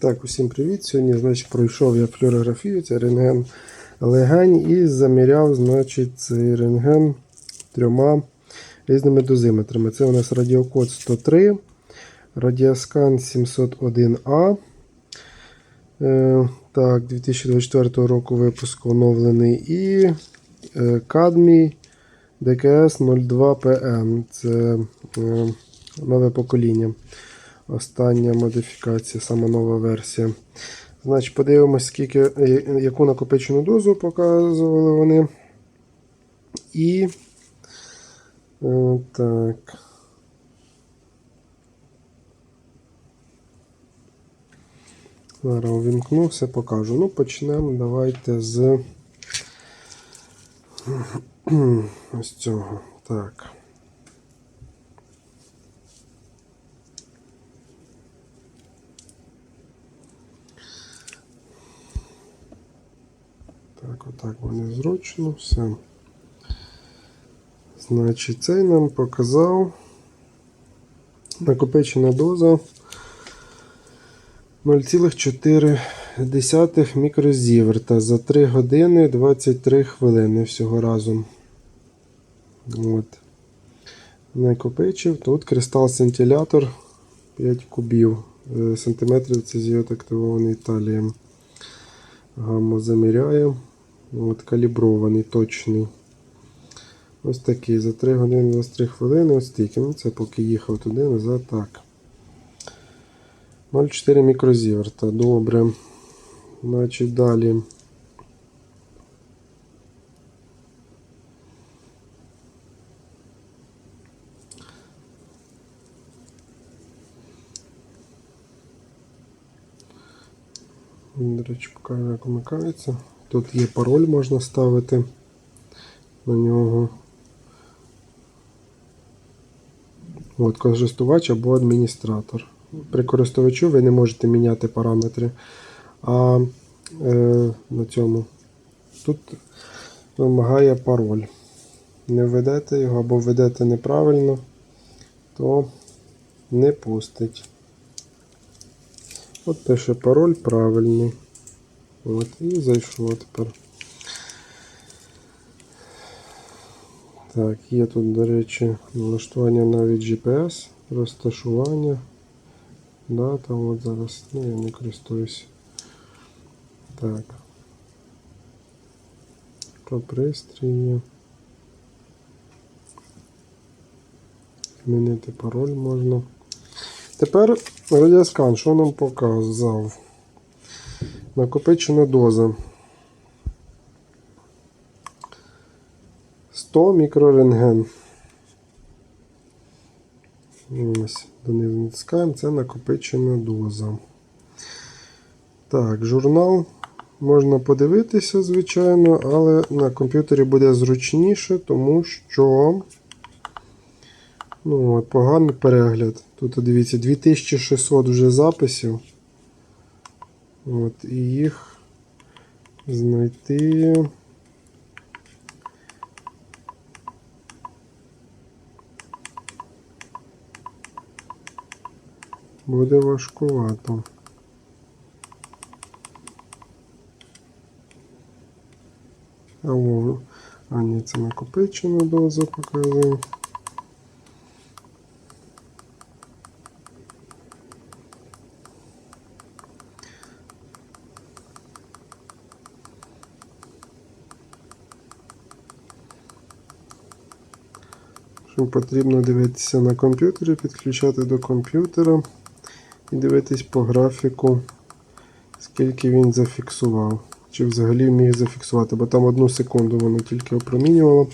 Так, усім привіт. Сьогодні, значить, пройшов я флюорографію, це рентген легень і заміряв, значить, цей рентген трьома різними дозиметрами. Це у нас радіокод 103, радіоскан 701А. Е, так, 2024 року випуску оновлений і е, кадмій ДКС 02ПН. Це е, нове покоління. Остання модифікація, саме нова версія. Значить, подивимось, скільки, яку накопичену дозу показували вони. І. е, так. Зараз увімкну, все покажу. Ну, почнемо. Давайте з ось цього. Так. Так, отак буде зручно, все. Значить, цей нам показав накопичена доза 0,4 мікрозіверта за 3 години 23 хвилини всього разом. От. Накопичив. Тут кристал-сентилятор 5 кубів е, сантиметрів цезіот активований талієм. Гамма заміряє. От, калібрований, точний. Ось такий. За 3 години 23 хвилини. Ось стільки. Ну, це поки їхав туди, назад. Так. 0,4 мікрозіверта. Добре. Значить, далі. До речі, покажу, як вмикається. Тут є пароль, можна ставити на нього. От, користувач або адміністратор. При користувачу ви не можете міняти параметри. А е, на цьому тут вимагає пароль. Не введете його або введете неправильно, то не пустить. От пише пароль правильний. От, і зайшло тепер. Так, є тут, до речі, налаштування навіть GPS, розташування. Дата, от зараз, ну я не користуюсь. Так. Про пристрої. Змінити пароль можна. Тепер радіоскан, що нам показав? Накопичена доза. 100 мікрорентген. Ось, донизу натискаємо, це накопичена доза. Так, журнал можна подивитися, звичайно, але на комп'ютері буде зручніше, тому що ну, от, поганий перегляд. Тут дивіться, 2600 вже записів. От, і їх знайти. Буде важкувато. А, о, а ні, це накопичену дозу показує. Потрібно дивитися на комп'ютері, підключати до комп'ютера і дивитись по графіку, скільки він зафіксував. Чи взагалі міг зафіксувати, бо там одну секунду воно тільки опромінювало.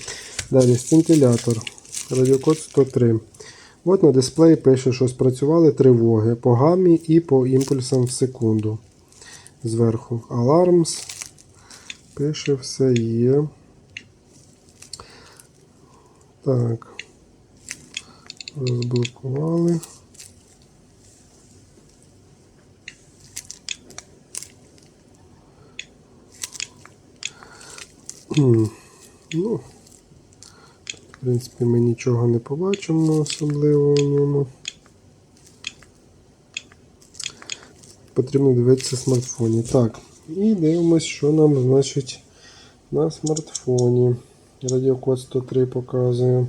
Далі сцинтилятор. Радіокод 103. От на дисплеї пише, що спрацювали тривоги по гамі і по імпульсам в секунду. Зверху. Alarms. Пише, все є. Так. Розблокували. Ну, в принципі, ми нічого не побачимо особливо в ньому. потрібно дивитися смартфоні. Так, і дивимось, що нам значить на смартфоні. Радіокод 103 показує.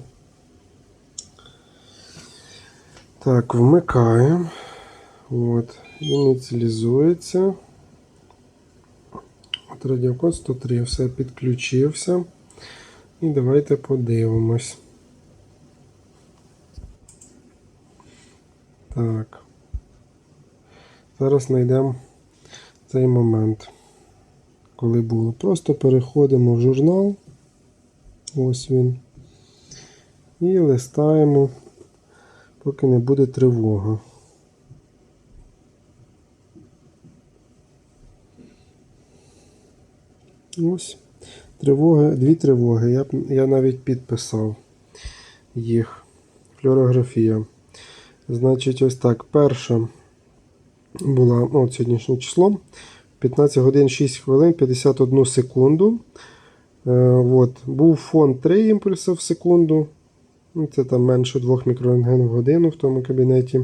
Так, вмикаємо. От, ініціалізується. От радіокод 103, все підключився. І давайте подивимось. Так. Зараз знайдемо цей момент, коли було. Просто переходимо в журнал. Ось він. І листаємо, поки не буде тривога. Ось. Тривоги, дві тривоги. Я, я навіть підписав їх. Флюорографія. Значить, ось так. Перша була ну, от сьогоднішнє число. 15 годин 6 хвилин 51 секунду. Е, от. Був фон 3 імпульси в секунду. Ну, Це там менше 2 мікрорентген в годину в тому кабінеті.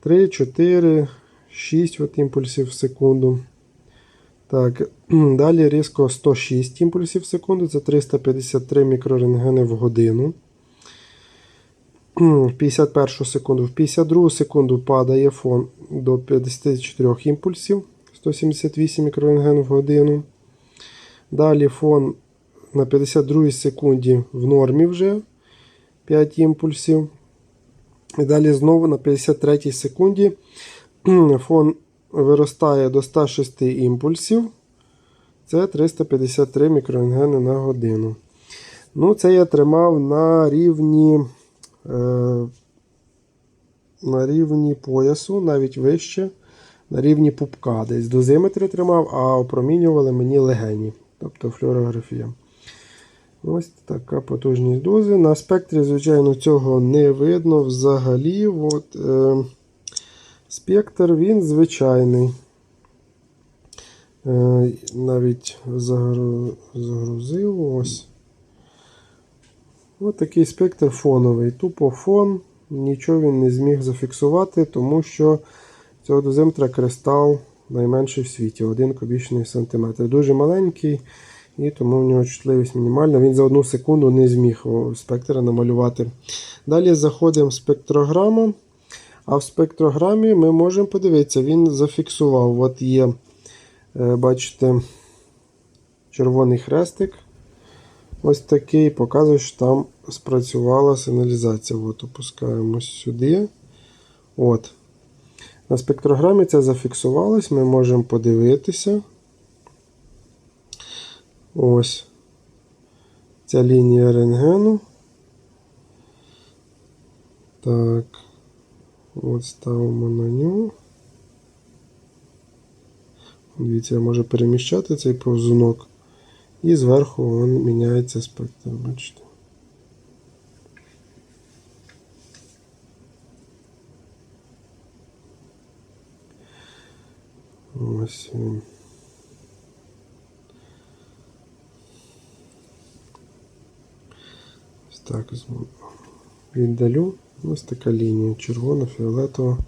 3, 4, 6 от імпульсів в секунду. Так, далі різко 106 імпульсів в секунду, це 353 мікрорентгени в годину. В 51 секунду. В 52 секунду падає фон до 54 імпульсів, 178 мікрорентген в годину. Далі фон на 52 секунді в нормі вже 5 імпульсів. І далі знову на 53 секунді фон виростає до 106 імпульсів. Це 353 мікрорентгени на годину. Ну, це я тримав на рівні, е, на рівні поясу, навіть вище, на рівні пупка. Десь дозиметри тримав, а опромінювали мені легені, тобто флюорографія. Ось така потужність дози. На спектрі, звичайно, цього не видно взагалі. От, е, спектр він звичайний. Е, навіть загру- загрузив ось. Ось такий спектр фоновий. Тупо фон, нічого він не зміг зафіксувати, тому що цього дозиметра кристал найменший в світі 1 кубічний сантиметр. Дуже маленький, і тому в нього чутливість мінімальна. Він за одну секунду не зміг спектра намалювати. Далі заходимо в спектрограму. А в спектрограмі ми можемо подивитися, він зафіксував. От є, е, бачите, червоний хрестик. Ось такий, показує, що там спрацювала сигналізація. От, опускаємось сюди. От. На спектрограмі це зафіксувалось, ми можемо подивитися. Ось ця лінія рентгену. Так. От ставимо на нього. Дивіться, я можу переміщати цей повзунок. І зверху він міняється спектр. Бачите. Ось він. Так віддалю. Ось така лінія червона, фіолетова.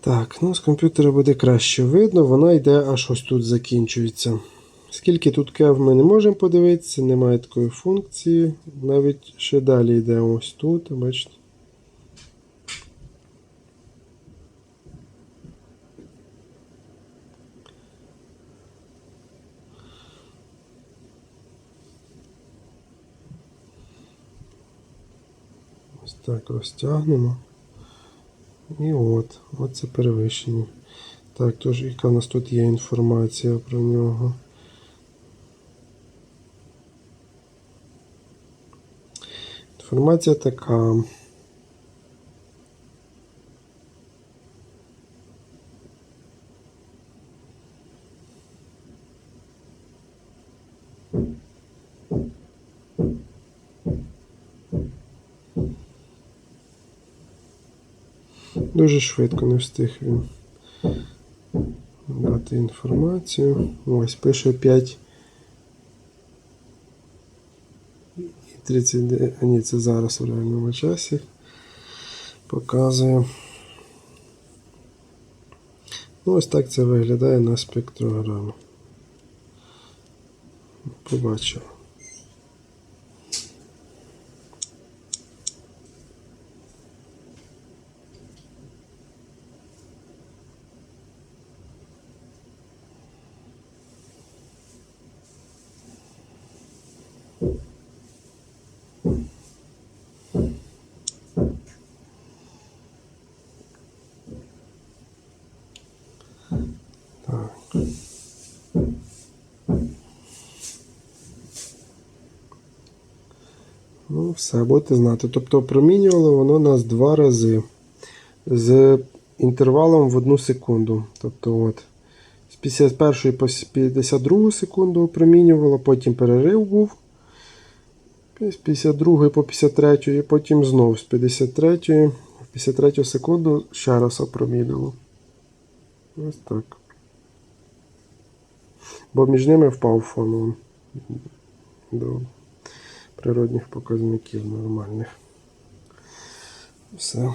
Так, ну з комп'ютера буде краще видно, вона йде аж ось тут закінчується. Скільки тут кев ми не можемо подивитися, немає такої функції. Навіть ще далі йде ось тут, бачите. Ось так розтягнемо. І от, от це перевищення. Так, тож яка в нас тут є інформація про нього. Інформація така. Дуже швидко не встиг він дати інформацію. Ось пише 5 і 39. А ні, це зараз в реальному часі. Показую. Ну, ось так це виглядає на спектрограмі. Побачимо. Ну, все, будете знати. Тобто промінювало воно нас два рази з інтервалом в одну секунду. Тобто, от, з 51 по 52 секунду промінювало, потім перерив був. З 52 по 53, і потім знов з 53 в 53 секунду ще раз опромінило. Ось так. Бо між ними впав фон до природних показників нормальних. Все.